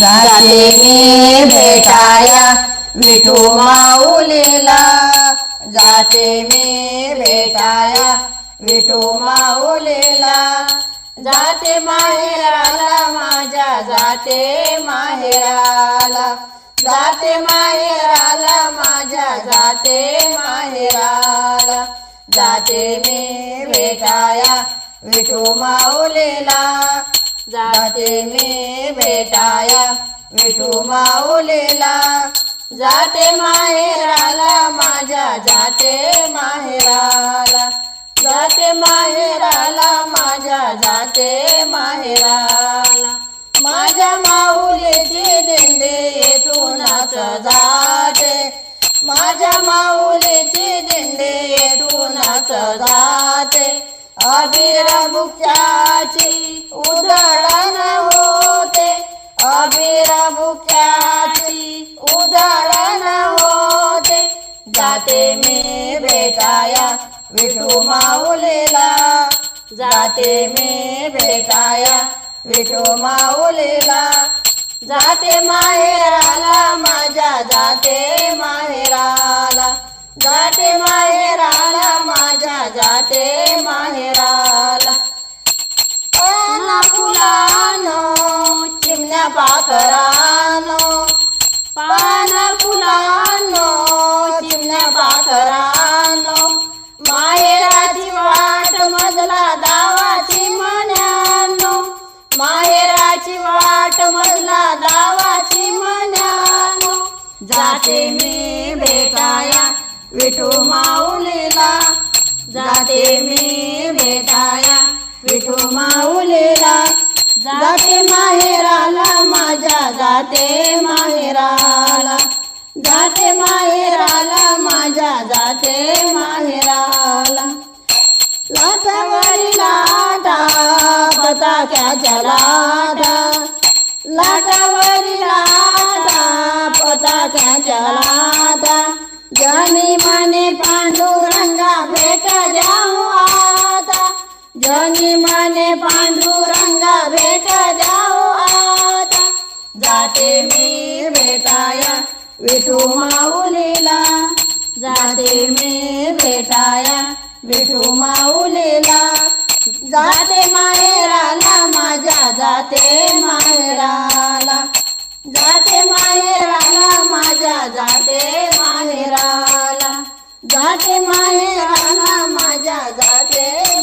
जाते मी भेटाया विठू माऊलीला. जाते मी भेटाया विठू माऊलीला. जाते माहेराला माझ्या जाते माहेराला. जाते माहेराला माझ्या जाते माहेराला. जाते मी भेटाया विठू माऊलीला. जाते मी भेटाया विठू माऊलीला. जाते माहेराला माझ्या जाते माहेराला. जाते माहेराला माझ्या जाते माहेराला. माझ्या माऊलीची दिंडी येथूनच जाते. माझ्या माऊलीची दिंडी येथूनच जाते अबीर उधळण होते. अबीर उधळण होते. जाते मी भेटाया विठू माऊलीला. जाते मी भेटाया विठू माऊलीला. जाते माहेराला माझ्या जाते जाते माहेराला माझ्या जाते माहेराला. पाना फुलानो चिमण्या पाखरानो. पान फुलानो चिमण्या पाखरानो. माहेराची वाट मजला दावाची मन्यानो माहेराची वाट मजला दावाची मन्यानो जाते मी भेटाया विठू माऊलीला जाते मी भेटाया. विठू माऊलीला जाते माहेराला माझ्या जाते माहेराला. जाते माहेराला माझ्या जाते माहेराला. लाटावरी लाटा पताक्याच्या लाटा लाटावरी लाटा पताक्याच्या लाटा जनी माने पांडुरंगा भेट जाऊ आता. जनी माने पांडुरंगा भेट जाऊ आता. जाते मी भेटाया विठू माऊलीला. जाते मी भेटाया विठू माऊलीला. जाते माहेराला माझ्या जाते माहेराला. जाते माहेराला माझ्या जाते.